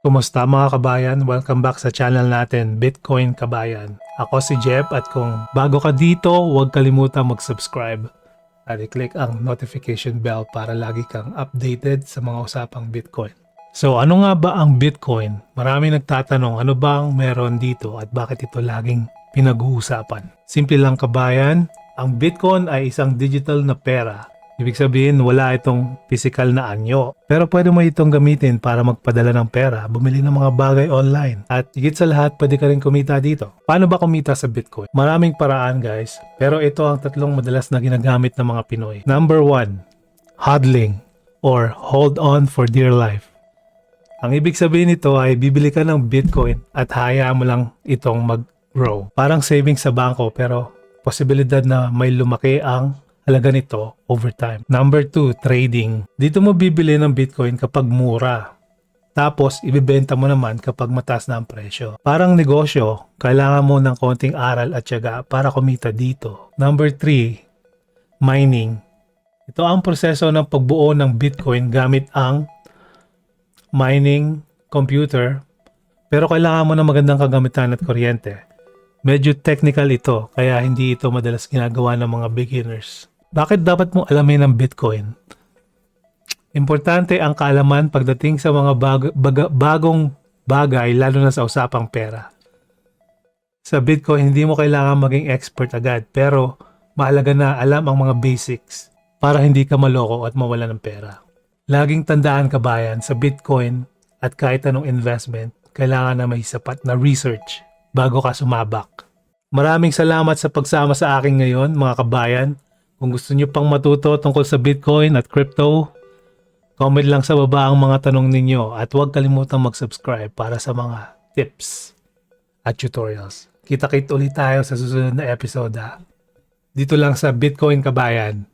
Kumusta mga kabayan? Welcome back sa channel natin, Bitcoin Kabayan. Ako si Jeff at kung bago ka dito, huwag kalimutan mag-subscribe at i-click ang notification bell para lagi kang updated sa mga usapang Bitcoin. So ano nga ba ang Bitcoin? Marami nagtatanong ano ba ang meron dito at bakit ito laging pinag-uusapan. Simple lang kabayan, ang Bitcoin ay isang digital na pera Ibig sabihin, wala itong physical na anyo. Pero pwede mo itong gamitin para magpadala ng pera, bumili ng mga bagay online. At higit sa lahat, pwede ka rin kumita dito. Paano ba kumita sa Bitcoin? Maraming paraan guys, pero ito ang tatlong madalas na ginagamit ng mga Pinoy. Number one, hodling or hold on for dear life. Ang ibig sabihin nito ay bibili ka ng Bitcoin at hayaan mo lang itong mag-grow. Parang savings sa bangko pero posibilidad na may lumaki ang halaga nito over time. Number 2, trading. Dito mo bibili ng Bitcoin kapag mura. Tapos, ibibenta mo naman kapag mataas na ang presyo. Parang negosyo, kailangan mo ng konting aral at syaga para kumita dito. Number 3, mining. Ito ang proseso ng pagbuo ng Bitcoin gamit ang mining computer pero kailangan mo ng magandang kagamitan at kuryente. Medyo technical ito kaya hindi ito madalas ginagawa ng mga beginners. Bakit dapat mong alamin ang Bitcoin? Importante ang kaalaman pagdating sa mga bag- baga- bagong bagay lalo na sa usapang pera. Sa Bitcoin, hindi mo kailangan maging expert agad pero mahalaga na alam ang mga basics para hindi ka maloko at mawala ng pera. Laging tandaan kabayan sa Bitcoin at kahit anong investment, kailangan na may sapat na research bago ka sumabak. Maraming salamat sa pagsama sa akin ngayon mga kabayan. Kung gusto nyo pang matuto tungkol sa Bitcoin at crypto, comment lang sa baba ang mga tanong ninyo at huwag kalimutang mag-subscribe para sa mga tips at tutorials. Kita-kit ulit tayo sa susunod na episode ha. Dito lang sa Bitcoin Kabayan.